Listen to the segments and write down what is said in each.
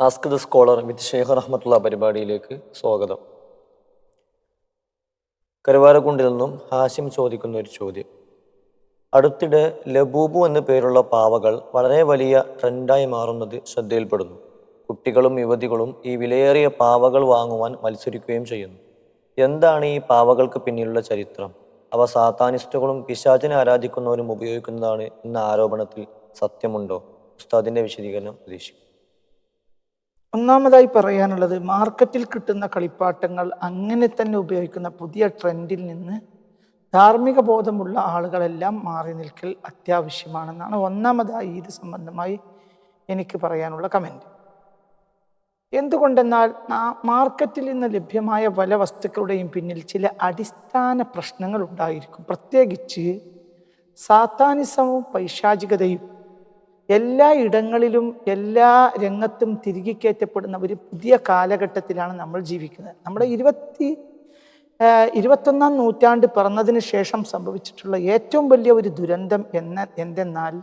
Ask the scholar with Sheikh Rahmatullah പരിപാടിയിലേക്ക് സ്വാഗതം. കരുവാരക്കുണ്ടിൽ നിന്നും ഹാഷിം ചോദിക്കുന്ന ഒരു ചോദ്യം. അടുത്തിടെ ലബൂബു എന്ന പേരുള്ള പാവകൾ വളരെ വലിയ ട്രെൻഡായി മാറുന്നത് ശ്രദ്ധയിൽപ്പെടുന്നു. കുട്ടികളും യുവതികളും ഈ വിലയേറിയ പാവകൾ വാങ്ങുവാൻ മത്സരിക്കുകയും ചെയ്യുന്നു. എന്താണ് ഈ പാവകൾക്ക് പിന്നിലുള്ള ചരിത്രം? അവ സാത്താനിസ്റ്റുകളും പിശാചിനെ ആരാധിക്കുന്നവരും ഉപയോഗിക്കുന്നതാണ് എന്ന ആരോപണത്തിൽ സത്യമുണ്ടോ? ഉസ്താദിന്റെ വിശദീകരണം പ്രതീക്ഷിക്കും ഒന്നാമതായി പറയാനുള്ളത് മാർക്കറ്റിൽ കിട്ടുന്ന കളിപ്പാട്ടങ്ങൾ അങ്ങനെ തന്നെ ഉപയോഗിക്കുന്ന പുതിയ ട്രെൻഡിൽ നിന്ന് ധാർമ്മിക ബോധമുള്ള ആളുകളെല്ലാം മാറി നിൽക്കൽ അത്യാവശ്യമാണെന്നാണ് ഒന്നാമതായി ഇത് സംബന്ധമായി എനിക്ക് പറയാനുള്ള കമന്റ് എന്തുകൊണ്ടെന്നാൽ മാർക്കറ്റിൽ നിന്ന് ലഭ്യമായ പല വസ്തുക്കളുടെയും പിന്നിൽ ചില അടിസ്ഥാന പ്രശ്നങ്ങൾ ഉണ്ടായിരിക്കും. പ്രത്യേകിച്ച് സാത്താനിസവും പൈശാചികതയും എല്ലാ ഇടങ്ങളിലും എല്ലാ രംഗത്തും തിരികെ കയറ്റപ്പെടുന്ന ഒരു പുതിയ കാലഘട്ടത്തിലാണ് നമ്മൾ ജീവിക്കുന്നത്. നമ്മുടെ ഇരുപത്തി ഇരുപത്തൊന്നാം നൂറ്റാണ്ട് പിറന്നതിന് ശേഷം സംഭവിച്ചിട്ടുള്ള ഏറ്റവും വലിയ ഒരു ദുരന്തം എന്ന എന്തെന്നാൽ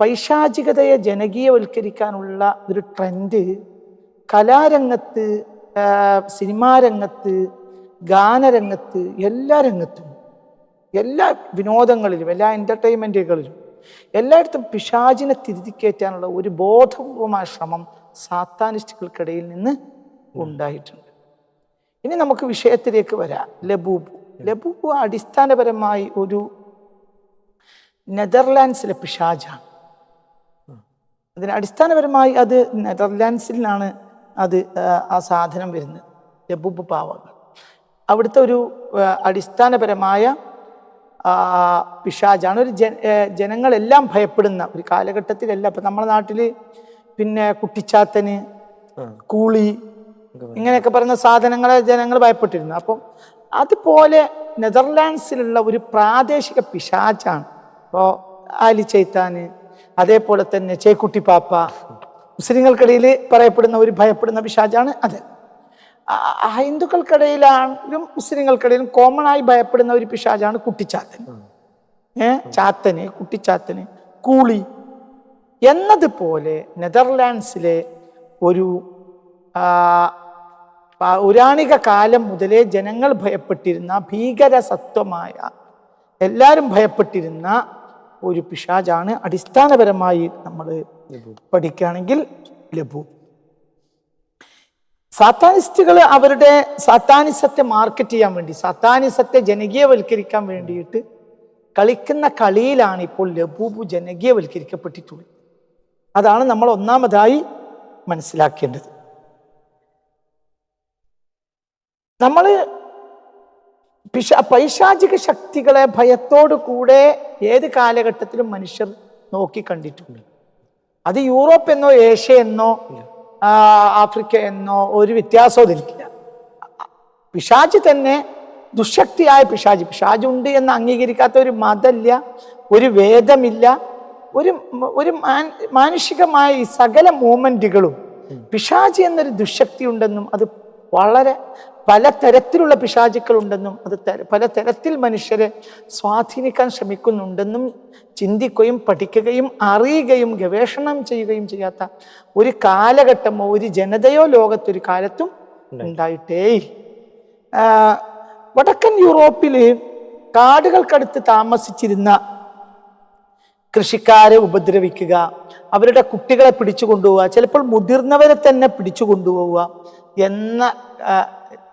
പൈശാചികതയെ ജനകീയവൽക്കരിക്കാനുള്ള ഒരു ട്രെൻഡ് കലാരംഗത്ത് സിനിമാരംഗത്ത് സിനിമാ രംഗത്ത് ഗാനരംഗത്ത് എല്ലാ രംഗത്തും എല്ലാ വിനോദങ്ങളിലും എല്ലാ എന്റർടൈൻമെന്റുകളിലും എല്ലായിടത്തും പിശാചിനെ തിരുതിക്കേറ്റാനുള്ള ഒരു ബോധപൂർവമായ ശ്രമം സാത്താനിസ്റ്റുകൾക്കിടയിൽ നിന്ന് ഉണ്ടായിട്ടുണ്ട്. ഇനി നമുക്ക് വിഷയത്തിലേക്ക് വരാം. ലബൂബ്. ലബൂബ് അടിസ്ഥാനപരമായി ഒരു നെതർലാൻഡ്സിലെ പിശാജാണ് അതിന് അടിസ്ഥാനപരമായി അത് നെതർലാൻഡ്സിലാണ് അത് ആ സാധനം വരുന്നത്. ലബൂബ് പാവങ്ങൾ. അവിടുത്തെ ഒരു അടിസ്ഥാനപരമായ ആ, പിശാചാണ് ഒരു ജന ജനങ്ങളെല്ലാം ഭയപ്പെടുന്ന ഒരു കാലഘട്ടത്തിലല്ല. ഇപ്പം നമ്മുടെ നാട്ടിൽ പിന്നെ കുട്ടിച്ചാത്തന് കൂളി ഇങ്ങനെയൊക്കെ പറയുന്ന സാധനങ്ങളെ ജനങ്ങൾ ഭയപ്പെട്ടിരുന്നു. അപ്പം അതുപോലെ നെതർലാൻഡ്സിലുള്ള ഒരു പ്രാദേശിക പിശാച്ചാണ് ഇപ്പോൾ ആലി ചൈത്താന് അതേപോലെ തന്നെ ചേക്കുട്ടി പാപ്പ മുസ്ലിങ്ങൾക്കിടയിൽ പറയപ്പെടുന്ന ഒരു ഭയപ്പെടുന്ന പിശാജാണ് അത്. ഹിന്ദുക്കൾക്കിടയിലാണെങ്കിലും മുസ്ലിങ്ങൾക്കിടയിലും കോമൺ ആയി ഭയപ്പെടുന്ന ഒരു പിശാചാണ് കുട്ടിച്ചാത്തൻ. ഏ? ചാത്തന് കുട്ടിച്ചാത്തന് കൂളി എന്നതുപോലെ നെതർലാൻഡ്സിലെ ഒരു പൗരാണിക കാലം മുതലേ ജനങ്ങൾ ഭയപ്പെട്ടിരുന്ന ഭീകര സത്വമായ എല്ലാവരും ഭയപ്പെട്ടിരുന്ന ഒരു പിശാചാണ് അടിസ്ഥാനപരമായി നമ്മൾ പഠിക്കുകയാണെങ്കിൽ ലഘു സാത്താനിസ്റ്റുകൾ അവരുടെ സാത്താനിസത്തെ മാർക്കറ്റ് ചെയ്യാൻ വേണ്ടി സാത്താനിസത്തെ ജനകീയവൽക്കരിക്കാൻ വേണ്ടിയിട്ട് കളിക്കുന്ന കളിയിലാണ് ഇപ്പോൾ ലബൂബു ജനകീയവൽക്കരിക്കപ്പെട്ടിട്ടുള്ളത്. അതാണ് നമ്മൾ ഒന്നാമതായി മനസ്സിലാക്കേണ്ടത്. നമ്മൾ പിശ പൈശാചിക ശക്തികളെ ഭയത്തോടു കൂടെ ഏത് കാലഘട്ടത്തിലും മനുഷ്യർ നോക്കി കണ്ടിട്ടുണ്ട്. അത് യൂറോപ്പ് എന്നോ ഏഷ്യ എന്നോ ആ, ആഫ്രിക്ക എന്നോ ഒരു വ്യത്യാസവും ഇതിലില്ല പിശാജ് തന്നെ ദുശക്തിയായ പിശാജ് ഉണ്ട് എന്ന് അംഗീകരിക്കാത്ത ഒരു മതമില്ല ഒരു വേദമില്ല ഒരു ഒരു മാനുഷികമായ ഈ സകല മൂമെന്റുകളും പിശാജ് എന്നൊരു ദുശക്തി ഉണ്ടെന്നും അത് വളരെ പല തരത്തിലുള്ള പിശാചുക്കൾ ഉണ്ടെന്നും അത് പല തരത്തിൽ മനുഷ്യരെ സ്വാധീനിക്കാൻ ശ്രമിക്കുന്നുണ്ടെന്നും ചിന്തിക്കുകയും പഠിക്കുകയും അറിയുകയും ഗവേഷണം ചെയ്യുകയും ചെയ്യാത്ത ഒരു കാലഘട്ടമോ ഒരു ജനതയോ ലോകത്തൊരു കാലത്തും ഉണ്ടായിട്ടേയില്ല. ആ, വടക്കൻ യൂറോപ്പിൽ കാടുകൾക്കടുത്ത് താമസിച്ചിരുന്ന കൃഷിക്കാരെ ഉപദ്രവിക്കുക അവരുടെ കുട്ടികളെ പിടിച്ചു കൊണ്ടുപോവുക ചിലപ്പോൾ മുതിർന്നവരെ തന്നെ പിടിച്ചു കൊണ്ടുപോവുക എന്ന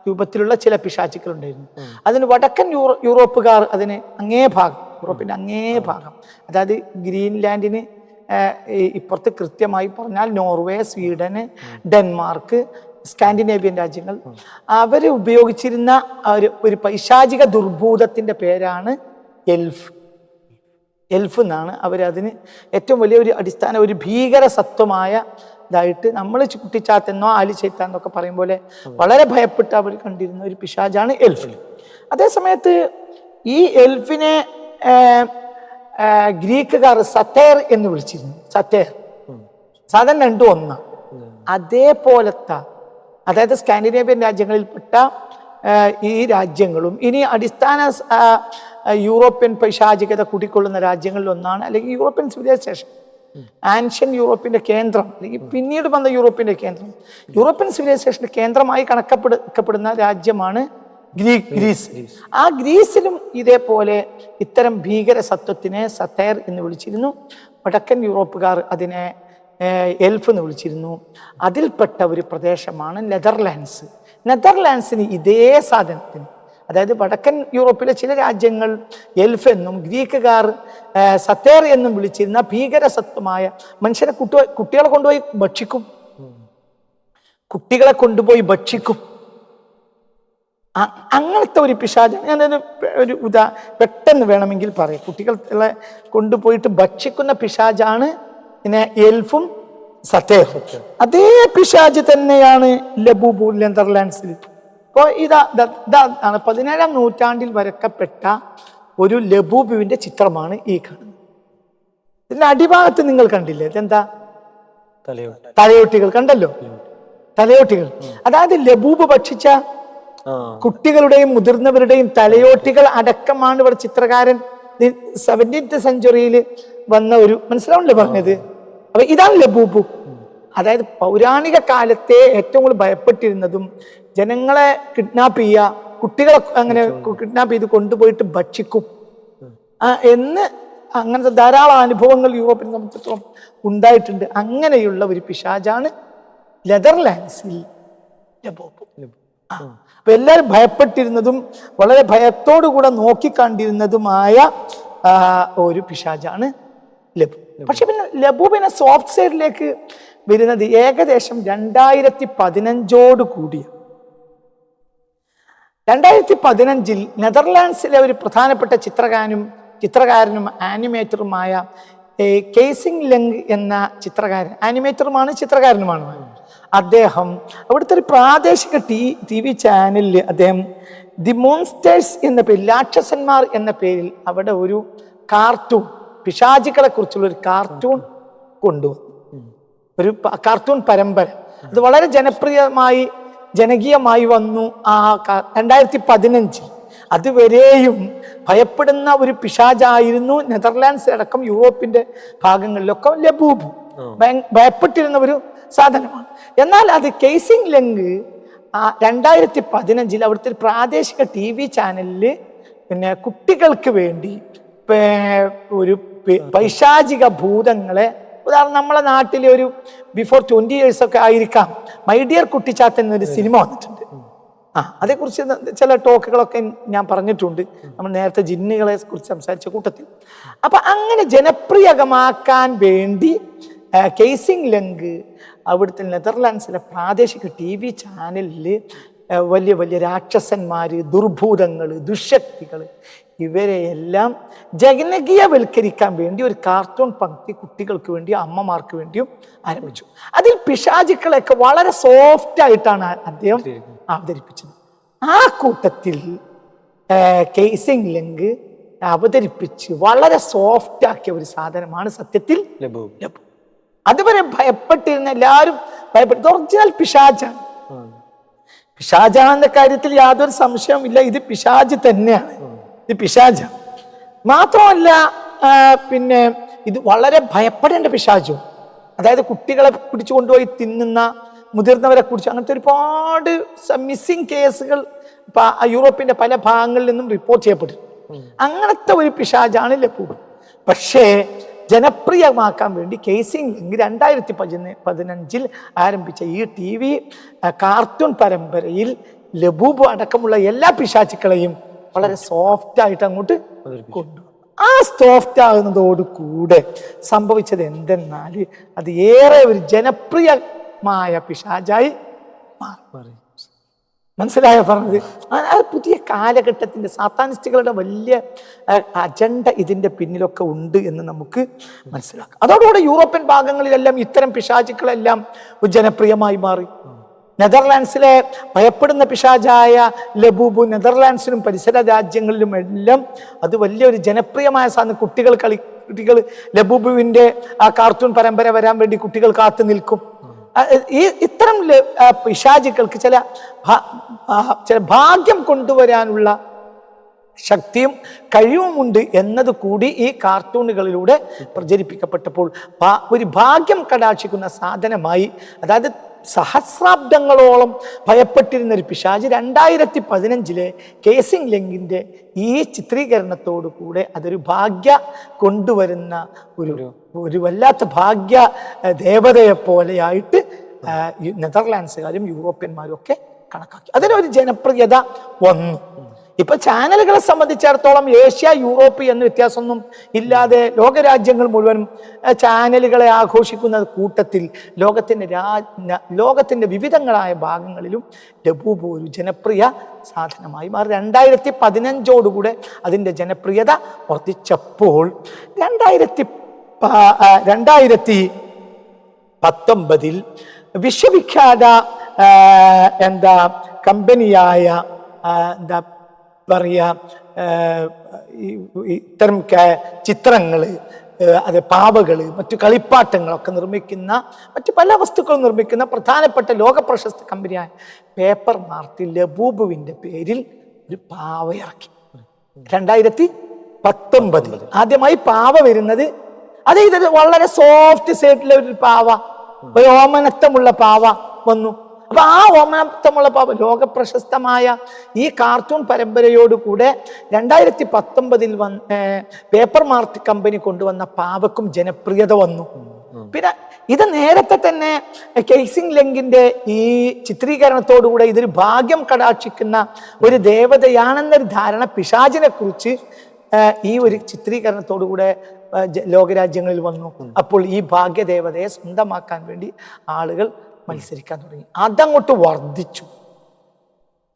രൂപത്തിലുള്ള ചില പിശാചുക്കൾ ഉണ്ടായിരുന്നു അതിന് വടക്കൻ യൂറോ യൂറോപ്പുകാർ അതിന് അങ്ങേ ഭാഗം യൂറോപ്പിന്റെ അങ്ങേ ഭാഗം അതായത് ഗ്രീൻലാൻഡിന് ഇപ്പുറത്ത് കൃത്യമായി പറഞ്ഞാൽ നോർവേ സ്വീഡന് ഡെൻമാർക്ക് സ്കാൻഡിനേവിയൻ രാജ്യങ്ങൾ. അവർ ഉപയോഗിച്ചിരുന്ന ഒരു ഒരു പൈശാചിക ദുർഭൂതത്തിന്റെ പേരാണ് എൽഫ്. എൽഫ് എന്നാണ്. അവരതിന് ഏറ്റവും വലിയ ഒരു അടിസ്ഥാന ഒരു ഭീകര സത്വമായ ഇതായിട്ട് നമ്മൾ കുട്ടിച്ചാത്തെന്നോ ആലി ചൈത്താന്നൊക്കെ പറയും പോലെ വളരെ ഭയപ്പെട്ട് അവർ കണ്ടിരുന്ന ഒരു പിശാജാണ് എൽഫ്. അതേസമയത്ത് ഈ എൽഫിനെ ഗ്രീക്കുകാർ സത്തേർ എന്ന് വിളിച്ചിരുന്നു. സത്തേർ. സാധാരണ രണ്ടും ഒന്നാണ് അതേപോലത്തെ അതായത് സ്കാൻഡിനേവിയൻ രാജ്യങ്ങളിൽപ്പെട്ട ഈ രാജ്യങ്ങളും ഇനി അടിസ്ഥാന യൂറോപ്യൻ പൈശാചികത കൂട്ടിക്കൊള്ളുന്ന രാജ്യങ്ങളിൽ ഒന്നാണ് അല്ലെങ്കിൽ യൂറോപ്യൻ സിവിലൈസേഷൻ ആൻഷ്യൻ യൂറോപ്പിന്റെ കേന്ദ്രം അല്ലെങ്കിൽ പിന്നീട് വന്ന യൂറോപ്പിന്റെ കേന്ദ്രം. യൂറോപ്യൻ സിവിലൈസേഷന്റെ കേന്ദ്രമായി കണക്കപ്പെടുക്കപ്പെടുന്ന രാജ്യമാണ് ഗ്രീക്ക് ഗ്രീസ്. ആ ഗ്രീസിലും ഇതേപോലെ ഇത്തരം ഭീകര സത്വത്തിനെ സത്തേർ എന്ന് വിളിച്ചിരുന്നു. വടക്കൻ യൂറോപ്പുകാർ അതിനെ എൽഫ് എന്ന് വിളിച്ചിരുന്നു. അതിൽപ്പെട്ട ഒരു പ്രദേശമാണ് നെതർലാൻഡ്സ്. നെതർലാൻഡ്സിന് ഇതേ സാധനത്തിന് അതായത് വടക്കൻ യൂറോപ്പിലെ ചില രാജ്യങ്ങൾ എൽഫ് എന്നും ഗ്രീക്കുകാർ സത്തേർ എന്നും വിളിച്ചിരുന്ന ഭീകരസത്വമായ മനുഷ്യരെ കുട്ടി കുട്ടികളെ കൊണ്ടുപോയി ഭക്ഷിക്കും. കുട്ടികളെ കൊണ്ടുപോയി ഭക്ഷിക്കും. അങ്ങനത്തെ ഒരു പിശാചാണ് ഞാനൊരു ഒരു ഉദാ പെട്ടെന്ന് വേണമെങ്കിൽ പറയാം. കുട്ടികളെ കൊണ്ടുപോയിട്ട് ഭക്ഷിക്കുന്ന പിശാചാണ് പിന്നെ എൽഫും സത്തേഹും അതേ പിശാജ് തന്നെയാണ് ലബുബു നെതർലാൻഡ്സിൽ. അപ്പോൾ ഇതാ ഇതാണ് പതിനേഴാം നൂറ്റാണ്ടിൽ വരക്കപ്പെട്ട ഒരു ലബൂബുവിന്റെ ചിത്രമാണ് ഈ കാണുന്നത്. ഇതിന്റെ അടിഭാഗത്ത് നിങ്ങൾ കണ്ടില്ലേ? ഇതെന്താ? തലയോട്ട്. തലയോട്ടികൾ കണ്ടല്ലോ? തലയോട്ടികൾ. അതായത് ലബൂബ് ഭക്ഷിച്ച കുട്ടികളുടെയും മുതിർന്നവരുടെയും തലയോട്ടികൾ അടക്കമാണ് ഇവിടെ ചിത്രകാരൻ. സെവന്റീൻത്ത് സെഞ്ചുറിയിൽ വന്ന ഒരു മനസ്സിലാവണല്ലേ പറഞ്ഞത്? അപ്പൊ ഇതാണ് ലബൂബു. അതായത് പൗരാണിക കാലത്തെ ഏറ്റവും കൂടുതൽ ഭയപ്പെട്ടിരുന്നതും ജനങ്ങളെ കിഡ്നാപ്പ് ചെയ്യുക കുട്ടികളെ അങ്ങനെ കിഡ്നാപ്പ് ചെയ്ത് കൊണ്ടുപോയിട്ട് ഭക്ഷിക്കും. എന്ന് അങ്ങനത്തെ ധാരാളം അനുഭവങ്ങൾ യൂറോപ്പിനെ സംബന്ധിച്ചിടത്തോളം ഉണ്ടായിട്ടുണ്ട്. അങ്ങനെയുള്ള ഒരു പിശാജാണ് ലെതർലാൻഡ്സിൽ. അപ്പൊ എല്ലാവരും ഭയപ്പെട്ടിരുന്നതും വളരെ ഭയത്തോടുകൂടെ നോക്കിക്കണ്ടിരുന്നതുമായ ഒരു പിശാജാണ് ലബു. പക്ഷെ പിന്നെ ലബൂബിനെ സോഫ്റ്റ് സൈഡിലേക്ക് വരുന്നത് ഏകദേശം രണ്ടായിരത്തി പതിനഞ്ചോട് കൂടിയ രണ്ടായിരത്തി പതിനഞ്ചിൽ നെതർലാൻഡ്സിലെ ഒരു പ്രധാനപ്പെട്ട ചിത്രകാരനും ചിത്രകാരനും ആനിമേറ്ററുമായ കേസിംഗ് ലെങ് എന്ന ചിത്രകാരൻ ആനിമേറ്ററുമാണ് ചിത്രകാരനുമാണ്. അദ്ദേഹം അവിടുത്തെ ഒരു പ്രാദേശിക ടി ടി വി ചാനലിൽ അദ്ദേഹം ദി മോൺസ്റ്റേഴ്സ് എന്ന പേരിൽ രാക്ഷസന്മാർ എന്ന പേരിൽ അവിടെ ഒരു കാർട്ടൂൺ പിശാചികളെ കുറിച്ചുള്ള ഒരു കാർട്ടൂൺ കൊണ്ടുവന്നു. ഒരു കാർട്ടൂൺ പരമ്പര. അത് വളരെ ജനപ്രിയമായി ജനകീയമായി വന്നു. ആ രണ്ടായിരത്തി പതിനഞ്ചിൽ അതുവരെയും ഭയപ്പെടുന്ന ഒരു പിശാജായിരുന്നു നെതർലാൻഡ്സ് അടക്കം യൂറോപ്പിന്റെ ഭാഗങ്ങളിലൊക്കെ ലബൂബു ഭയ- ഭയപ്പെട്ടിരുന്ന ഒരു സാധനമാണ്. എന്നാൽ അത് കേസിംഗ് ലെങ്ക് ആ രണ്ടായിരത്തി പതിനഞ്ചിൽ അവിടുത്തെ പ്രാദേശിക ടി വി ചാനലിൽ പിന്നെ കുട്ടികൾക്ക് വേണ്ടി ഒരു പൈശാചിക ഭൂതങ്ങളെ ഉദാഹരണം നമ്മളെ നാട്ടിലെ ഒരു ബിഫോർ ട്വന്റി ഇയേഴ്സ് ഒക്കെ ആയിരിക്കാം. മൈ ഡിയർ കുട്ടിച്ചാത്തൻ എന്നൊരു സിനിമ വന്നിട്ടുണ്ട്. ആ അതേക്കുറിച്ച് ചില ടോക്കുകളൊക്കെ ഞാൻ പറഞ്ഞിട്ടുണ്ട്. നമ്മൾ നേരത്തെ ജിന്നുകളെ കുറിച്ച് സംസാരിച്ച കൂട്ടത്തിൽ. അപ്പൊ അങ്ങനെ ജനപ്രിയമാക്കാൻ വേണ്ടി കേസിംഗ് ലങ്ക് അവിടുത്തെ നെതർലാൻഡ്സിലെ പ്രാദേശിക ടി വി ചാനലിൽ വലിയ വലിയ രാക്ഷസന്മാര് ദുർഭൂതങ്ങൾ ദുശക്തികൾ ഇവരെയെല്ലാം ജനകീയവൽക്കരിക്കാൻ വേണ്ടി ഒരു കാർട്ടൂൺ പങ്ക്തി കുട്ടികൾക്ക് വേണ്ടിയും അമ്മമാർക്ക് വേണ്ടിയും ആരംഭിച്ചു. അതിൽ പിശാചുക്കളെയൊക്കെ വളരെ സോഫ്റ്റ് ആയിട്ടാണ് അദ്ദേഹം അവതരിപ്പിച്ചത്. ആ കൂട്ടത്തിൽ കേസിംഗ് ലിങ്ക് അവതരിപ്പിച്ച് വളരെ സോഫ്റ്റ് ആക്കിയ ഒരു സാധനമാണ് സത്യത്തിൽ ലബു. ലബു. അതുവരെ ഭയപ്പെട്ടിരുന്ന എല്ലാവരും ഭയപ്പെട്ടു. ഒറിജിനൽ പിശാചാണ്. പിശാചാണെന്ന കാര്യത്തിൽ യാതൊരു സംശയവും ഇല്ല ഇത് പിശാജ് തന്നെയാണ്. ഇത് പിശാജ മാത്രമല്ല പിന്നെ ഇത് വളരെ ഭയപ്പെടേണ്ട പിശാചും. അതായത് കുട്ടികളെ പിടിച്ചു കൊണ്ടുപോയി തിന്നുന്ന മുതിർന്നവരെ കുറിച്ച് അങ്ങനത്തെ ഒരുപാട് മിസ്സിംഗ് കേസുകൾ യൂറോപ്പിന്റെ പല ഭാഗങ്ങളിൽ നിന്നും റിപ്പോർട്ട് ചെയ്യപ്പെട്ടിട്ടുണ്ട്. അങ്ങനത്തെ ഒരു പിശാജാണ് ലബൂബ് പക്ഷേ ജനപ്രിയമാക്കാൻ വേണ്ടി കേസിംഗ് രണ്ടായിരത്തി പതിന പതിനഞ്ചിൽ ആരംഭിച്ച ഈ ടി വി കാർട്ടൂൺ പരമ്പരയിൽ ലബൂബ് അടക്കമുള്ള എല്ലാ പിശാചുക്കളെയും വളരെ സോഫ്റ്റ് ആയിട്ട് അങ്ങോട്ട് കൊണ്ടു. ആ സോഫ്റ്റ് ആകുന്നതോട് കൂടെ സംഭവിച്ചത് എന്തെന്നാൽ അത് ഏറെ ഒരു ജനപ്രിയമായ പിശാചായി മാറി. മനസ്സിലായോ പറഞ്ഞത്? ആ- പുതിയ കാലഘട്ടത്തിന്റെ സാത്താനിസ്റ്റുകളുടെ വലിയ അജണ്ട ഇതിന്റെ പിന്നിലൊക്കെ ഉണ്ട് എന്ന് നമുക്ക് മനസ്സിലാക്കാം. അതോടുകൂടെ യൂറോപ്യൻ ഭാഗങ്ങളിലെല്ലാം ഇത്തരം പിശാചുക്കളെല്ലാം ജനപ്രിയമായി മാറി. നെതർലാൻഡ്സിലെ ഭയപ്പെടുന്ന പിശാചായ ലബൂബു നെതർലാൻഡ്സിലും പരിസര രാജ്യങ്ങളിലും എല്ലാം അത് വലിയൊരു ജനപ്രിയമായ സാധനം. കുട്ടികൾ കളി കുട്ടികൾ ലബൂബുവിന്റെ ആ കാർട്ടൂൺ പരമ്പര വരാൻ വേണ്ടി കുട്ടികൾ കാത്തു നിൽക്കും. ഈ ഇത്തരം പിശാചുക്കൾക്ക് ചില ചില ഭാഗ്യം കൊണ്ടുവരാനുള്ള ശക്തിയും കഴിവുമുണ്ട് എന്നത് കൂടി ഈ കാർട്ടൂണുകളിലൂടെ പ്രചരിപ്പിക്കപ്പെട്ടപ്പോൾ. ഒരു ഭാഗ്യം കടാക്ഷിക്കുന്ന സാധനമായി അതായത് സഹസ്രാബ്ദങ്ങളോളം ഭയപ്പെട്ടിരുന്ന ഒരു പിശാജ് രണ്ടായിരത്തി പതിനഞ്ചിലെ കേസിംഗ് ലെങ്കിന്റെ ഈ ചിത്രീകരണത്തോടു കൂടെ അതൊരു ഭാഗ്യ കൊണ്ടുവരുന്ന ഒരു ഒരു വല്ലാത്ത ഭാഗ്യ ദേവതയെപ്പോലെയായിട്ട് ദേവതയെ പോലെയായിട്ട് നെതർലാൻഡ്സുകാരും യൂറോപ്യന്മാരും ഒക്കെ കണക്കാക്കി. അതിനൊരു ജനപ്രിയത വന്നു. ഇപ്പൊ ചാനലുകളെ സംബന്ധിച്ചിടത്തോളം ഏഷ്യ യൂറോപ്പ് എന്ന വ്യത്യാസമൊന്നും ഇല്ലാതെ ലോകരാജ്യങ്ങൾ മുഴുവനും ചാനലുകളെ ആഘോഷിക്കുന്ന കൂട്ടത്തിൽ ലോകത്തിന്റെ രാ ലോകത്തിന്റെ വിവിധങ്ങളായ ഭാഗങ്ങളിലും ലബൂബ് ഒരു ജനപ്രിയ സാധനമായി മാറി. രണ്ടായിരത്തി പതിനഞ്ചോടുകൂടെ അതിന്റെ ജനപ്രിയത വർദ്ധിച്ചപ്പോൾ രണ്ടായിരത്തി രണ്ടായിരത്തി പത്തൊമ്പതിൽ വിശ്വവിഖ്യാത എന്താ കമ്പനിയായ എന്താ പറയുക ഇത്തരം ചിത്രങ്ങൾ അത് പാവകൾ മറ്റു കളിപ്പാട്ടങ്ങളൊക്കെ നിർമ്മിക്കുന്ന മറ്റു പല വസ്തുക്കളും നിർമ്മിക്കുന്ന പ്രധാനപ്പെട്ട ലോക പ്രശസ്ത കമ്പനിയായ പേപ്പർ മാർട്ട് ലബൂബുവിന്റെ പേരിൽ ഒരു പാവ ഇറക്കി. രണ്ടായിരത്തി പത്തൊമ്പതിൽ ആദ്യമായി പാവ വരുന്നത് അത് ഇത് വളരെ സോഫ്റ്റ് സൈഡിലെ ഒരു പാവ ഒരു ഓമനത്തമുള്ള പാവ വന്നു. അപ്പൊ ആ ഓമാപ്തമുള്ള ലോകപ്രശസ്തമായ ലോക ഈ കാർട്ടൂൺ പരമ്പരയോടുകൂടെ രണ്ടായിരത്തി പത്തൊമ്പതിൽ വന്ന് പേപ്പർ മാർട്ട് കമ്പനി കൊണ്ടുവന്ന പാവക്കും ജനപ്രിയത വന്നു. പിന്നെ ഇത് നേരത്തെ തന്നെ കേസിംഗ് ലെങ്കിന്റെ ഈ ചിത്രീകരണത്തോടുകൂടെ ഇതൊരു ഭാഗ്യം കടാക്ഷിക്കുന്ന ഒരു ദേവതയാണെന്നൊരു ധാരണ പിശാചിനെ കുറിച്ച് ഈ ഒരു ചിത്രീകരണത്തോടുകൂടെ ലോകരാജ്യങ്ങളിൽ വന്നു. അപ്പോൾ ഈ ഭാഗ്യദേവതയെ സ്വന്തമാക്കാൻ വേണ്ടി ആളുകൾ മത്സരിക്കാൻ തുടങ്ങി. അതങ്ങോട്ട് വർദ്ധിച്ചു.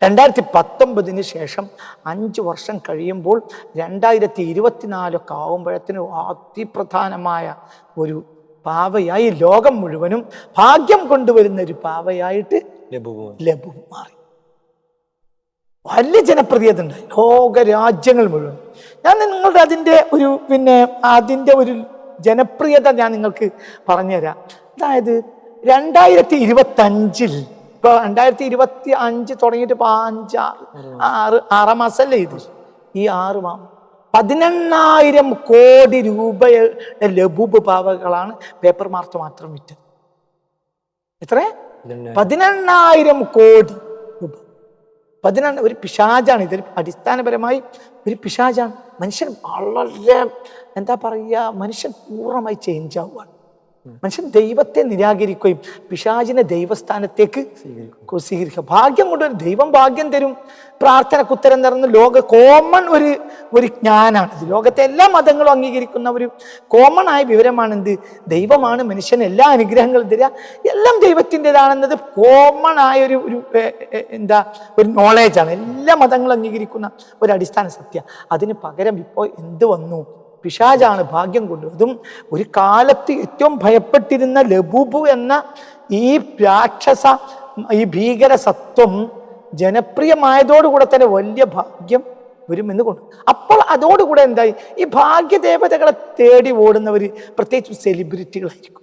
രണ്ടായിരത്തി പത്തൊമ്പതിന് ശേഷം അഞ്ച് വർഷം കഴിയുമ്പോൾ രണ്ടായിരത്തി ഇരുപത്തിനാലൊക്കെ ആവുമ്പോഴത്തിന് അതിപ്രധാനമായ ഒരു പാവയായി ലോകം മുഴുവനും ഭാഗ്യം കൊണ്ടുവരുന്ന ഒരു പാവയായിട്ട് ലഭു ലഘു മാറി. വലിയ ജനപ്രിയത ഉണ്ടായി. ലോക രാജ്യങ്ങൾ മുഴുവൻ ഞാൻ നിങ്ങളുടെ അതിന്റെ ഒരു പിന്നെ അതിന്റെ ഒരു ജനപ്രിയത ഞാൻ നിങ്ങൾക്ക് പറഞ്ഞുതരാം. അതായത് രണ്ടായിരത്തി ഇരുപത്തി അഞ്ചിൽ ഇപ്പൊ രണ്ടായിരത്തി ഇരുപത്തി അഞ്ച് തുടങ്ങിയിട്ട് ഇപ്പൊ അഞ്ച് ആറ് ആറ് മാസമല്ലേ ഇത്? ഈ ആറ് മാ പതിനെണ്ണായിരം കോടി രൂപയുടെ ലഘുപാവകളാണ് പേപ്പർ മാർത്ത് മാത്രം വിറ്റത്. എത്ര? പതിനെണ്ണായിരം. കോടി രൂപ. പതിനെണ്ണ ഒരു പിശാചാണ് ഇതിൽ അടിസ്ഥാനപരമായി ഒരു പിശാചാണ്. മനുഷ്യൻ വളരെ എന്താ പറയുക മനുഷ്യൻ പൂർണമായി ചേഞ്ച് ആവുകയാണ്. മനുഷ്യൻ ദൈവത്തെ നിരാകരിക്കുകയും പിശാചിനെ ദൈവസ്ഥാനത്തേക്ക് സ്വീകരിക്കുക. ഭാഗ്യം കൊണ്ടൊരു ദൈവം ഭാഗ്യം തരും. പ്രാർത്ഥനക്ക് ഉത്തരം തരുന്ന ലോക കോമൺ ഒരു ഒരു ജ്ഞാനാണ്. ലോകത്തെ എല്ലാ മതങ്ങളും അംഗീകരിക്കുന്ന ഒരു കോമൺ ആയ വിവരമാണ് എന്ത്? ദൈവമാണ് മനുഷ്യന് എല്ലാ അനുഗ്രഹങ്ങളും തരിക. എല്ലാം ദൈവത്തിന്റെതാണെന്നത് കോമൺ ആയ ഒരു ഒരു എന്താ? ഒരു നോളേജാണ് എല്ലാ മതങ്ങളും അംഗീകരിക്കുന്ന ഒരു അടിസ്ഥാന സത്യ. അതിന് പകരം ഇപ്പോൾ എന്ത് വന്നു? പിശാചാണ് ഭാഗ്യം കൊണ്ട് ഒരു കാലത്ത് ഏറ്റവും ഭയപ്പെട്ടിരുന്ന ലബുബു എന്ന ഈ രാക്ഷസ ഈ ഭീകര സത്വം ജനപ്രിയമായതോടുകൂടെ തന്നെ വലിയ ഭാഗ്യം വരുമെന്ന് കൊണ്ട്. അപ്പോൾ അതോടുകൂടെ എന്തായി? ഈ ഭാഗ്യദേവതകളെ തേടി ഓടുന്നവർ പ്രത്യേകിച്ച് സെലിബ്രിറ്റികളായിരിക്കും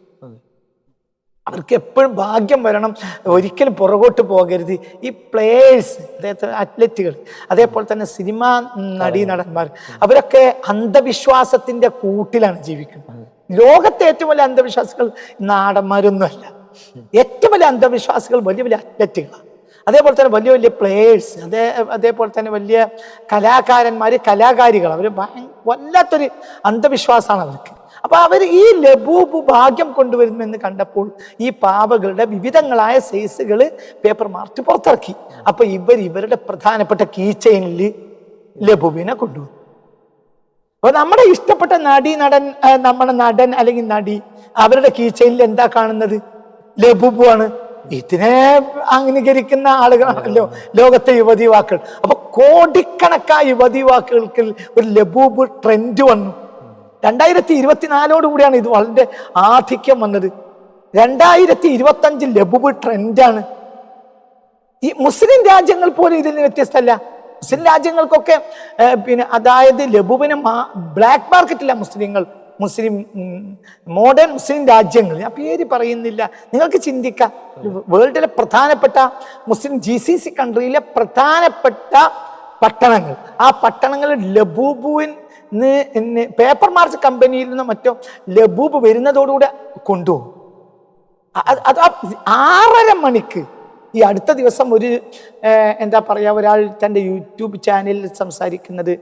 അവർക്ക് എപ്പോഴും ഭാഗ്യം വരണം. ഒരിക്കലും പുറകോട്ട് പോകരുത്. ഈ പ്ലേയേഴ്സ് അതായത് അത്ലറ്റുകൾ അതേപോലെ തന്നെ സിനിമാ നടീനടന്മാർ അവരൊക്കെ അന്ധവിശ്വാസത്തിന്റെ കൂട്ടിലാണ് ജീവിക്കുന്നത്. ലോകത്തെ ഏറ്റവും വലിയ അന്ധവിശ്വാസികൾ നാടന്മാരൊന്നുമല്ല. ഏറ്റവും വലിയ അന്ധവിശ്വാസികൾ വലിയ വലിയ അത്ലറ്റുകളാണ് അതേപോലെ തന്നെ വലിയ വലിയ പ്ലേയേഴ്സ് അതേ അതേപോലെ തന്നെ വലിയ കലാകാരന്മാർ കലാകാരികൾ അവർ വല്ലാത്തൊരു അന്ധവിശ്വാസമാണ് അവർക്ക്. അപ്പൊ അവർ ഈ ലബൂബ് ഭാഗ്യം കൊണ്ടുവരുമെന്ന് കണ്ടപ്പോൾ ഈ പാവകളുടെ വിവിധങ്ങളായ സൈസുകൾ പേപ്പർ മാർട്ട് പുറത്തിറക്കി. അപ്പൊ ഇവർ ഇവരുടെ പ്രധാനപ്പെട്ട കീ ചെയിനിൽ ലഘുവിനെ കൊണ്ടുവന്നു. അപ്പൊ നമ്മുടെ ഇഷ്ടപ്പെട്ട നടി നടൻ നമ്മുടെ നടൻ അല്ലെങ്കിൽ നടി അവരുടെ കീ ചെയിനിൽ എന്താ കാണുന്നത്? ലഘുബുവാണ് ഇതിനെ അംഗീകരിക്കുന്ന ആളുകളാണല്ലോ ലോകത്തെ യുവതി വാക്കുകൾ അപ്പൊ കോടിക്കണക്കായ യുവതി വാക്കുകൾക്ക് ഒരു ലബൂബ് ട്രെൻഡ് വന്നു. രണ്ടായിരത്തി ഇരുപത്തിനാലോടുകൂടിയാണ് ഇത് വളരെ ആധിക്യം വന്നത്. രണ്ടായിരത്തി ഇരുപത്തി അഞ്ചിൽ ലബൂബ് ട്രെൻഡാണ്. ഈ മുസ്ലിം രാജ്യങ്ങൾ പോലും ഇതിൽ നിന്ന് വ്യത്യസ്തമല്ല. മുസ്ലിം രാജ്യങ്ങൾക്കൊക്കെ പിന്നെ അതായത് ലബുവിന് ബ്ലാക്ക് മാർക്കറ്റില്ല മുസ്ലിങ്ങൾ മുസ്ലിം മോഡേൺ മുസ്ലിം രാജ്യങ്ങൾ. ഞാൻ പേര് പറയുന്നില്ല. നിങ്ങൾക്ക് ചിന്തിക്കാം. വേൾഡിലെ പ്രധാനപ്പെട്ട മുസ്ലിം ജി സി സി കൺട്രിയിലെ പ്രധാനപ്പെട്ട പട്ടണങ്ങൾ. ആ പട്ടണങ്ങളിൽ ലബൂബുവിൻ പേപ്പർ മാർച്ച് കമ്പനിയിൽ നിന്ന് മറ്റോ ലബൂബ് വരുന്നതോടുകൂടെ കൊണ്ടുപോകും. അത് ആറര മണിക്ക് ഈ അടുത്ത ദിവസം ഒരു എന്താ പറയുക ഒരാൾ തന്റെ യൂട്യൂബ് ചാനലിൽ സംസാരിക്കുന്നത്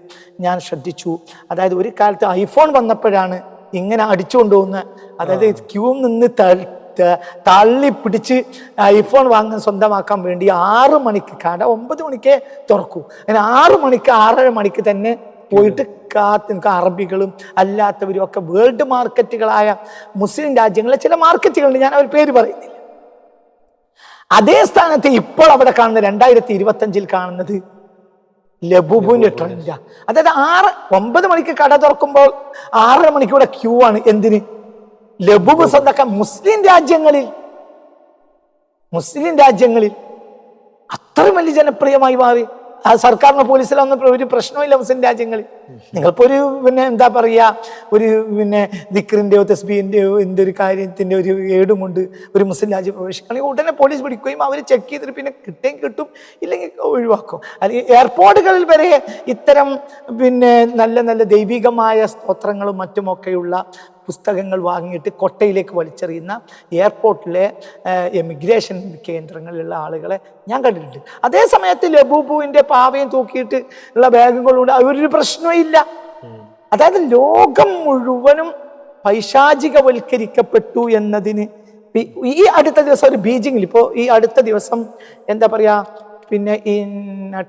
ഞാൻ ശ്രദ്ധിച്ചു. അതായത് ഒരു കാലത്ത് ഐഫോൺ വന്നപ്പോഴാണ് ഇങ്ങനെ അടിച്ചുകൊണ്ടുപോകുന്ന അതായത് ക്യൂ നിന്ന് തള്ളി പിടിച്ച് ഐഫോൺ വാങ്ങാൻ സ്വന്തമാക്കാൻ വേണ്ടി ആറ് മണിക്ക് കട ഒമ്പത് മണിക്കേ തുറക്കൂ. അങ്ങനെ ആറ് മണിക്ക് ആറര മണിക്ക് തന്നെ പോയിട്ട് കാത്ത് നിങ്ങൾക്ക് അറബികളും അല്ലാത്തവരും ഒക്കെ വേൾഡ് മാർക്കറ്റുകളായ മുസ്ലിം രാജ്യങ്ങളിലെ ചില മാർക്കറ്റുകളുണ്ട് ഞാൻ അവർ പേര് പറയുന്നില്ല. അതേ സ്ഥാനത്ത് ഇപ്പോൾ അവിടെ കാണുന്ന രണ്ടായിരത്തി ഇരുപത്തി അഞ്ചിൽ കാണുന്നത് ലബുബുവിന്റെ ട്രെൻഡാ. അതായത് ആറ് ഒമ്പത് മണിക്ക് കട തുറക്കുമ്പോൾ ആറര മണിക്ക് ഇവിടെ ക്യൂ ആണ്. എന്തിന്? ലബുബ് സ്വന്തക്കാൻ മുസ്ലിം രാജ്യങ്ങളിൽ മുസ്ലിം രാജ്യങ്ങളിൽ അത്രയും വലിയ ജനപ്രിയമായി മാറി. ആ സർക്കാരിന് പോലീസിലൊന്നും ഒരു പ്രശ്നമില്ല മുസ്ലിം രാജ്യങ്ങളിൽ. നിങ്ങളിപ്പോ ഒരു പിന്നെ എന്താ പറയുക ഒരു പിന്നെ ദിക്റിന്റെയോ തസ്ബീന്റെയോ എന്തൊരു കാര്യത്തിന്റെ ഒരു ഏടും കൊണ്ട് ഒരു മുസ്ലിം രാജ്യം പ്രവേശിക്കുകയാണെങ്കിൽ ഉടനെ പോലീസ് പിടിക്കുകയും അവർ ചെക്ക് ചെയ്തിട്ട് പിന്നെ കിട്ടുകയും കിട്ടും ഇല്ലെങ്കിൽ ഒഴിവാക്കും. അല്ലെങ്കിൽ എയർപോർട്ടുകളിൽ വരെ ഇത്തരം പിന്നെ നല്ല നല്ല ദൈവികമായ സ്തോത്രങ്ങളും മറ്റുമൊക്കെയുള്ള പുസ്തകങ്ങൾ വാങ്ങിയിട്ട് കൊട്ടയിലേക്ക് വലിച്ചെറിയുന്ന എയർപോർട്ടിലെ എമിഗ്രേഷൻ കേന്ദ്രങ്ങളിലുള്ള ആളുകളെ ഞാൻ കണ്ടിട്ടുണ്ട്. അതേ സമയത്ത് ലബൂബുവിന്റെ പാവയും തൂക്കിയിട്ട് ഉള്ള ബാഗുകളുണ്ട് ഒരു പ്രശ്നവും ഇല്ല. അതായത് ലോകം മുഴുവനും പൈശാചികവൽക്കരിക്കപ്പെട്ടു എന്നതിന് ഈ- അടുത്ത ദിവസം ഒരു ബീജിങ്ങിൽ ഇപ്പോൾ ഈ അടുത്ത ദിവസം എന്താ പറയുക പിന്നെ ഈ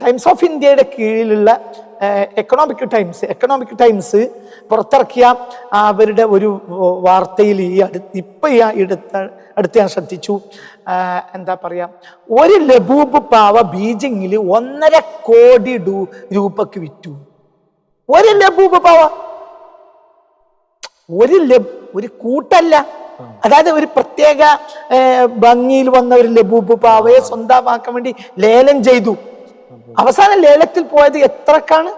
ടൈംസ് ഓഫ് ഇന്ത്യയുടെ കീഴിലുള്ള എക്കണോമിക് ടൈംസ് എക്കണോമിക് ടൈംസ് പുറത്തിറക്കിയ അവരുടെ ഒരു വാർത്തയിൽ ഈ അടുത്ത് ഇപ്പം ഈ അടുത്ത അടുത്ത് ഞാൻ ശ്രദ്ധിച്ചു. എന്താ പറയാ ഒരു ലബൂബ് പാവ ബീജിങ്ങിൽ ഒന്നര കോടി രൂപക്ക് വിറ്റു. ഒരു ലബു ഉപഭാവ ഒരു ലബ് ഒരു കൂട്ടല്ല. അതായത് ഒരു പ്രത്യേക ഭംഗിയിൽ വന്ന ഒരു ലബു പാവയെ സ്വന്തമാക്കാൻ വേണ്ടി ലേലം ചെയ്തു. അവസാന ലേലത്തിൽ പോയത് എത്രക്കാണ്?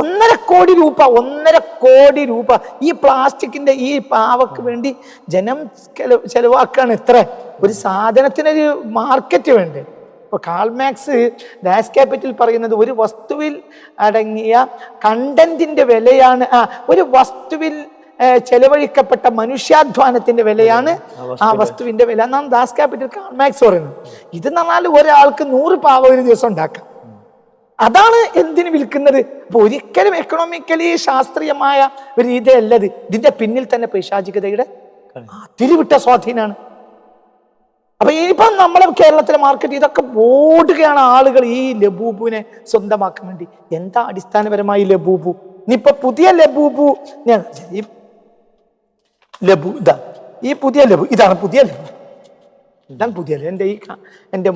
ഒന്നര കോടി രൂപ ഒന്നര കോടി രൂപ. ഈ പ്ലാസ്റ്റിക്കിന്റെ ഈ പാവക്ക് വേണ്ടി ജനം ചെലവ് ചെലവാക്കാണ് എത്ര ഒരു സാധനത്തിനൊരു മാർക്കറ്റ് വേണ്ടേ? ഇപ്പൊ കാൾമാക്സ് ദാസ് ക്യാപിറ്റൽ പറയുന്നത് ഒരു വസ്തുവിൽ അടങ്ങിയ കണ്ടന്റിന്റെ വിലയാണ് ആ ഒരു വസ്തുവിൽ ചെലവഴിക്കപ്പെട്ട മനുഷ്യാധ്വാനത്തിന്റെ വിലയാണ് ആ വസ്തുവിന്റെ. വില. എന്നാണ് ദാസ് ക്യാപിറ്റൽ കാൾമാക്സ് പറയുന്നത് ഇത് എന്നാൽ ഒരാൾക്ക് നൂറ് പാവ ഒരു ദിവസം ഉണ്ടാക്കാം. അതാണ് എന്തിന് വിൽക്കുന്നത്? അപ്പൊ ഒരിക്കലും എക്കണോമിക്കലി ശാസ്ത്രീയമായ ഒരു രീതിയല്ല ഇത് ഇതിന്റെ പിന്നിൽ തന്നെ പൈശാചികതയുടെ തിരിവിട്ട സ്വാധീനമാണ്. അപ്പൊ ഇനിയിപ്പം നമ്മളെ കേരളത്തിലെ മാർക്കറ്റ് ഇതൊക്കെ ഓടുകയാണ് ആളുകൾ ഈ ലബൂബുവിനെ സ്വന്തമാക്കാൻ വേണ്ടി. എന്താ അടിസ്ഥാനപരമായി ലബൂബു? ഇനിയിപ്പൊ പുതിയ ലബൂബു ഞാൻ ലബു ഇതാ ഈ പുതിയ ലബു ഇതാണ് പുതിയ ലബു. ഇതാണ് പുതിയ. എന്റെ ഈ എന്റെ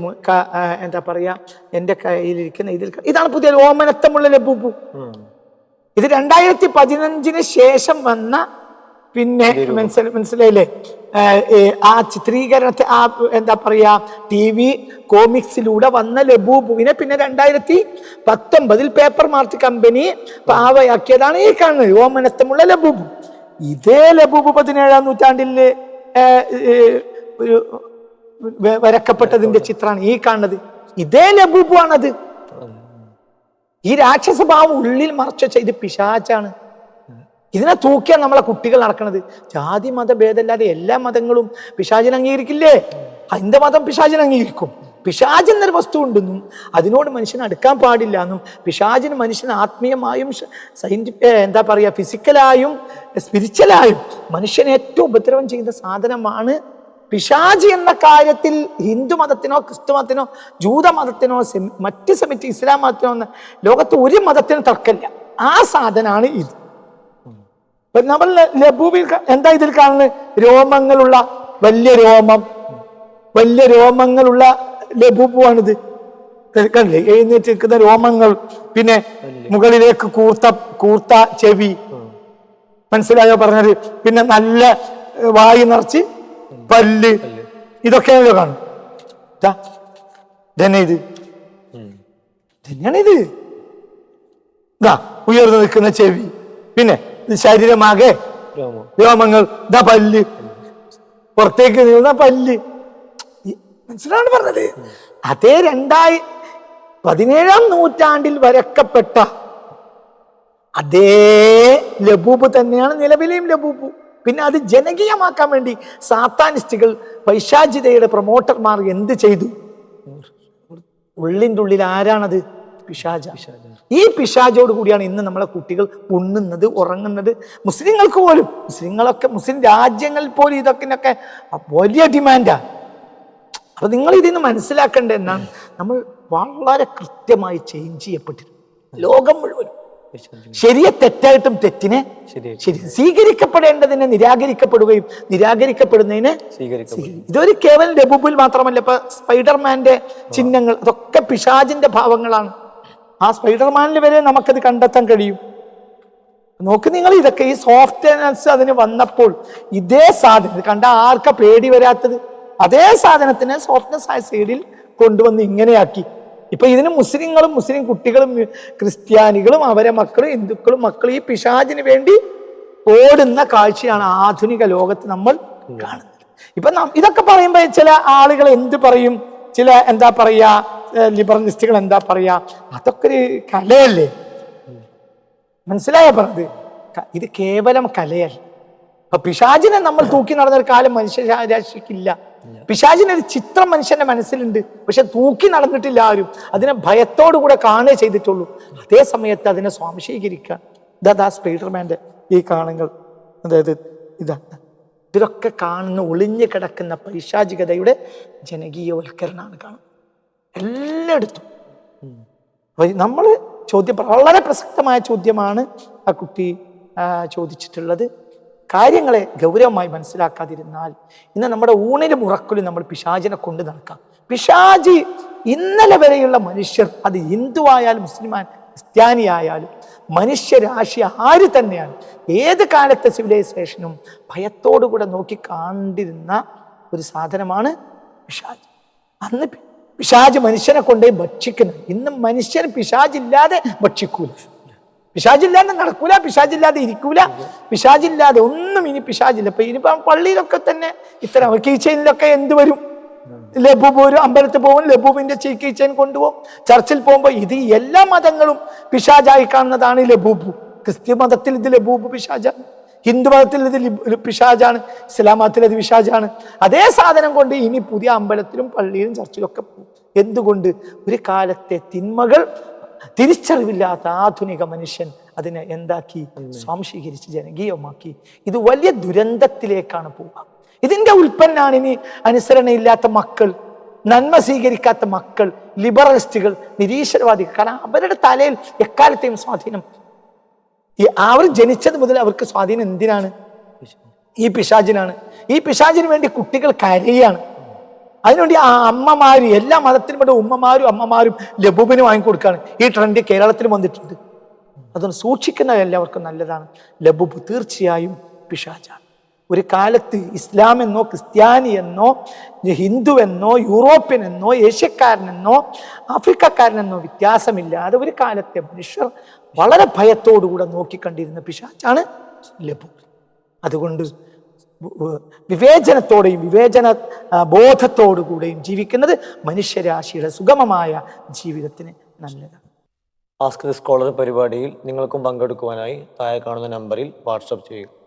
എന്താ പറയാ എന്റെ കയ്യിലിരിക്കുന്ന ഇതിൽ ഇതാണ് പുതിയ ഓമനത്തമുള്ള ലബൂബു. ഇത് രണ്ടായിരത്തി പതിനഞ്ചിന് ശേഷം വന്ന പിന്നെ മനസ്സിൽ മനസ്സിലായില്ലേ? ആ, ചിത്രീകരണത്തെ ആ എന്താ പറയാ ടി വി കോമിക്സിലൂടെ വന്ന ലബൂബുവിനെ പിന്നെ രണ്ടായിരത്തി പത്തൊമ്പതിൽ പേപ്പർ മാർച്ച് കമ്പനി പാവയാക്കിയതാണ് ഈ കാണുന്നത്. ഓമനത്തമുള്ള ലബൂബു. ഇതേ ലബൂബു പതിനേഴാം നൂറ്റാണ്ടിൽ ഒരു വരക്കപ്പെട്ടതിന്റെ ചിത്രമാണ് ഈ കാണുന്നത്. ഇതേ ലബൂബു ആണത് ഈ രാക്ഷസഭാവം ഉള്ളിൽ മറച്ചു വെച്ച ഇത് പിശാച്ചാണ് ഇതിനെ തൂക്കിയാണ് നമ്മളെ കുട്ടികൾ നടക്കുന്നത് ജാതി മത ഭേദമില്ലാതെ എല്ലാ മതങ്ങളും പിശാചിനെ അംഗീകരിക്കില്ലേ? ഹൈന്ദ മതം പിശാചിനെ അംഗീകരിക്കും. പിശാജ് എന്നൊരു വസ്തു ഉണ്ടെന്നും അതിനോട് മനുഷ്യൻ അടുക്കാൻ പാടില്ല എന്നും പിശാചിന് മനുഷ്യന് ആത്മീയമായും സയന്റിഫിക് എന്താ പറയുക ഫിസിക്കലായും സ്പിരിച്വലായും മനുഷ്യനെ ഏറ്റവും ഉപദ്രവം ചെയ്യുന്ന സാധനമാണ് പിശാജ് എന്ന കാര്യത്തിൽ ഹിന്ദു മതത്തിനോ ക്രിസ്തു മതത്തിനോ ജൂത മതത്തിനോ മറ്റ് സെമിറ്റ് ഇസ്ലാം മതത്തിനോ ലോകത്തെ ലോകത്ത് ഒരു മതത്തിനും തർക്കമില്ല. ആ സാധനമാണ് ഇത്. നമ്മൾ ലബൂബിൽ എന്താ ഇതിൽ കാണുന്നത്? രോമങ്ങളുള്ള വലിയ രോമം. വലിയ രോമങ്ങളുള്ള ലബൂബുവാണിത് കണ്ടില്ലേ? എഴുന്നേറ്റ് നിൽക്കുന്ന രോമങ്ങൾ. പിന്നെ മുകളിലേക്ക് കൂർത്ത കൂർത്ത ചെവി. മനസ്സിലായോ പറഞ്ഞത്? പിന്നെ നല്ല വായു നിറച്ച് പല്ല്. ഇതൊക്കെയാണല്ലോ കാണും ഇത്. തന്നെയാണിത് ഇത് ഉയർന്നു നിൽക്കുന്ന ചെവി. പിന്നെ ശരീരമാകെ രോമം രോമങ്ങൾ ഇതാ പല്ല്. പുറത്തേക്ക് നീളുന്ന പല്ല്. മനസ്സിലാണ് പറഞ്ഞത്? അതേ രണ്ടായി പതിനേഴാം നൂറ്റാണ്ടിൽ വരക്കപ്പെട്ട അതേ ലബൂബ് തന്നെയാണ് നിലവിലെയും ലബൂബ്. പിന്നെ അത് ജനകീയമാക്കാൻ വേണ്ടി സാത്താനിസ്റ്റുകൾ പൈശാചിതയുടെ പ്രൊമോട്ടർമാർ എന്ത് ചെയ്തു? ഉള്ളിന്റെ ഉള്ളിൽ ആരാണത്? പിശാജ ഈ പിശാജോട് കൂടിയാണ് ഇന്ന് നമ്മളെ കുട്ടികൾ ഉണ്ണുന്നത് ഉറങ്ങുന്നത്. മുസ്ലിങ്ങൾക്ക് പോലും മുസ്ലിങ്ങളൊക്കെ മുസ്ലിം രാജ്യങ്ങളിൽ പോലും ഇതൊക്കെ വലിയ ഡിമാൻഡാണ് അപ്പൊ നിങ്ങൾ ഇതിന്ന് മനസ്സിലാക്കേണ്ടത് മനസ്സിലാക്കേണ്ട എന്നാണ് നമ്മൾ വളരെ കൃത്യമായി ചേഞ്ച് ചെയ്യപ്പെട്ടിരുന്നു ലോകം മുഴുവൻ ശരിയെ തെറ്റായിട്ടും തെറ്റിനെ. ശരി സ്വീകരിക്കപ്പെടേണ്ടതിനെ നിരാകരിക്കപ്പെടുകയും നിരാകരിക്കപ്പെടുന്നതിനെ ഇതൊരു കേവലം ലബുബിൽ മാത്രമല്ല ഇപ്പൊ സ്പൈഡർമാന്റെ ചിഹ്നങ്ങൾ അതൊക്കെ പിശാജിന്റെ ഭാവങ്ങളാണ്. ആ സ്പൈഡർമാനിൽ വരെ നമുക്കത് കണ്ടെത്താൻ കഴിയും. നോക്ക് നിങ്ങൾ ഇതൊക്കെ ഈ സോഫ്റ്റ്വെയർസ് അതിന് വന്നപ്പോൾ ഇതേ സാധനം കണ്ട ആർക്ക പേടി വരാത്തത്? അതേ സാധനത്തിനെ സോഫ്റ്റ്നെസ് ആയ സൈഡിൽ കൊണ്ടുവന്ന് ഇങ്ങനെയാക്കി. ഇപ്പൊ ഇതിന് മുസ്ലിങ്ങളും മുസ്ലിം കുട്ടികളും ക്രിസ്ത്യാനികളും അവരെ മക്കളും ഹിന്ദുക്കളും മക്കളും ഈ പിശാജിന് വേണ്ടി ഓടുന്ന കാഴ്ചയാണ് ആധുനിക ലോകത്ത് നമ്മൾ കാണുന്നത്. ഇപ്പൊ ഇതൊക്കെ പറയുമ്പോൾ ചില ആളുകൾ എന്ത് പറയും? ചില എന്താ പറയാ ലിബറലിസ്റ്റുകൾ എന്താ പറയാ അതൊക്കെ ഒരു കലയല്ലേ? മനസ്സിലായ പറഞ്ഞത്? ഇത് കേവലം കലയല്ല. അപ്പൊ പിശാചിനെ നമ്മൾ തൂക്കി നടന്നൊരു കാലം മനുഷ്യരാശിക്കില്ല രാശിക്കില്ല. ഒരു ചിത്രം മനുഷ്യന്റെ മനസ്സിലുണ്ട്. പക്ഷെ തൂക്കി നടന്നിട്ടില്ല ആരും. അതിനെ ഭയത്തോടു കൂടെ കാണുകയെ ചെയ്തിട്ടുള്ളൂ. അതേ സമയത്ത് അതിനെ സ്വാംശീകരിക്കുക. ഇതാ സ്പൈഡർമാന്റെ ഈ കാണുകൾ. അതായത് ഇതാ ഇതിലൊക്കെ കാണുന്ന ഒളിഞ്ഞു കിടക്കുന്ന പൈശാചികതയുടെ ജനകീയവൽക്കരണമാണ് കാണുന്നത്. എല്ലായിടത്തും. നമ്മൾ ചോദ്യം വളരെ പ്രസക്തമായ ചോദ്യമാണ് ആ കുട്ടി ചോദിച്ചിട്ടുള്ളത്. കാര്യങ്ങളെ ഗൗരവമായി മനസ്സിലാക്കാതിരുന്നാൽ ഇന്ന് നമ്മുടെ ഊണിലും ഉറക്കലും നമ്മൾ പിശാചിനെ കൊണ്ട് നടക്കാം. പിശാജി ഇന്നലെ വരെയുള്ള മനുഷ്യർ അത് ഹിന്ദു ആയാലും മുസ്ലിമാൻ ക്രിസ്ത്യാനി ആയാലും മനുഷ്യരാശി ആര് തന്നെയാണ് ഏത് കാലത്തെ സിവിലൈസേഷനും ഭയത്തോടുകൂടെ നോക്കി കണ്ടിരുന്ന ഒരു സാധനമാണ് പിശാജ് അന്ന് പിശാജ് മനുഷ്യനെ കൊണ്ടേ ഭക്ഷിക്കുന്നത്. ഇന്ന് മനുഷ്യൻ പിശാജില്ലാതെ ഭക്ഷിക്കൂല. പിശാജില്ലാതെ നടക്കൂല പിശാജില്ലാതെ ഇരിക്കൂല. പിശാജില്ലാതെ ഒന്നും ഇനി പിശാജില്ല ഇപ്പൊ ഇനിയിപ്പം പള്ളിയിലൊക്കെ തന്നെ ഇത്തരം കീച്ചയിലൊക്കെ എന്ത് വരും? ലബൂബ് ഒരു അമ്പലത്തിൽ പോകും ലബൂബിന്റെ ചീക്കീച്ചൻ കീച്ചൈൻ കൊണ്ടുപോകും. ചർച്ചിൽ പോകുമ്പോൾ ഇത് എല്ലാ മതങ്ങളും പിശാജായി കാണുന്നതാണ് ലബൂബ്. ക്രിസ്ത്യ മതത്തിൽ ഇത് ലബൂബ് പിശാജാണ് ഹിന്ദു മതത്തിൽ ഇത് പിശാജാണ് ഇസ്ലാം മതത്തിൽ അത് പിശാജാണ് അതേ സാധനം കൊണ്ട് ഇനി പുതിയ അമ്പലത്തിലും പള്ളിയിലും ചർച്ചിലൊക്കെ പോകും. എന്തുകൊണ്ട്? ഒരു കാലത്തെ തിന്മകൾ തിരിച്ചറിവില്ലാത്ത ആധുനിക മനുഷ്യൻ അതിനെ എന്താക്കി? സ്വാംശീകരിച്ച് ജനകീയമാക്കി. ഇത് വലിയ ദുരന്തത്തിലേക്കാണ് പോവുക. ഇതിന്റെ ഉൽപ്പന്നാണ് ഇനി അനുസരണയില്ലാത്ത മക്കൾ നന്മ സ്വീകരിക്കാത്ത മക്കൾ ലിബറലിസ്റ്റുകൾ നിരീശ്വരവാദികൾ. കാരണം അവരുടെ തലയിൽ എക്കാലത്തെയും സ്വാധീനം. ഈ അവർ ജനിച്ചത് മുതൽ അവർക്ക് സ്വാധീനം എന്തിനാണ്? ഈ പിശാചിനാണ്. ഈ പിശാചിന് വേണ്ടി കുട്ടികൾ കരയാണ്. അതിനുവേണ്ടി ആ അമ്മമാര് എല്ലാ മതത്തിലും പെട്ട ഉമ്മമാരും അമ്മമാരും ലബുബിന് വാങ്ങിക്കൊടുക്കുകയാണ് ഈ ട്രെൻഡ് കേരളത്തിൽ വന്നിട്ടുണ്ട്. അതൊന്ന് സൂക്ഷിക്കുന്നത് എല്ലാവർക്കും നല്ലതാണ്. ലബുബ് തീർച്ചയായും പിശാചാണ്. ഒരു കാലത്ത് ഇസ്ലാം എന്നോ ക്രിസ്ത്യാനി എന്നോ ഹിന്ദു എന്നോ യൂറോപ്യൻ എന്നോ ഏഷ്യക്കാരനെന്നോ ആഫ്രിക്കക്കാരനെന്നോ വ്യത്യാസമില്ലാതെ ഒരു കാലത്തെ മനുഷ്യർ വളരെ ഭയത്തോടുകൂടെ നോക്കിക്കണ്ടിരുന്ന പിശാച്ചാണ് ലഭു. അതുകൊണ്ട് വിവേചനത്തോടെയും വിവേചന ബോധത്തോടുകൂടെയും ജീവിക്കുന്നത് മനുഷ്യരാശിയുടെ സുഗമമായ ജീവിതത്തിന് നല്ലതാണ്. ആസ്ക് സ്കോളർ പരിപാടിയിൽ നിങ്ങൾക്കും പങ്കെടുക്കുവാനായി താഴെ കാണുന്ന നമ്പറിൽ വാട്സപ്പ് ചെയ്യുക.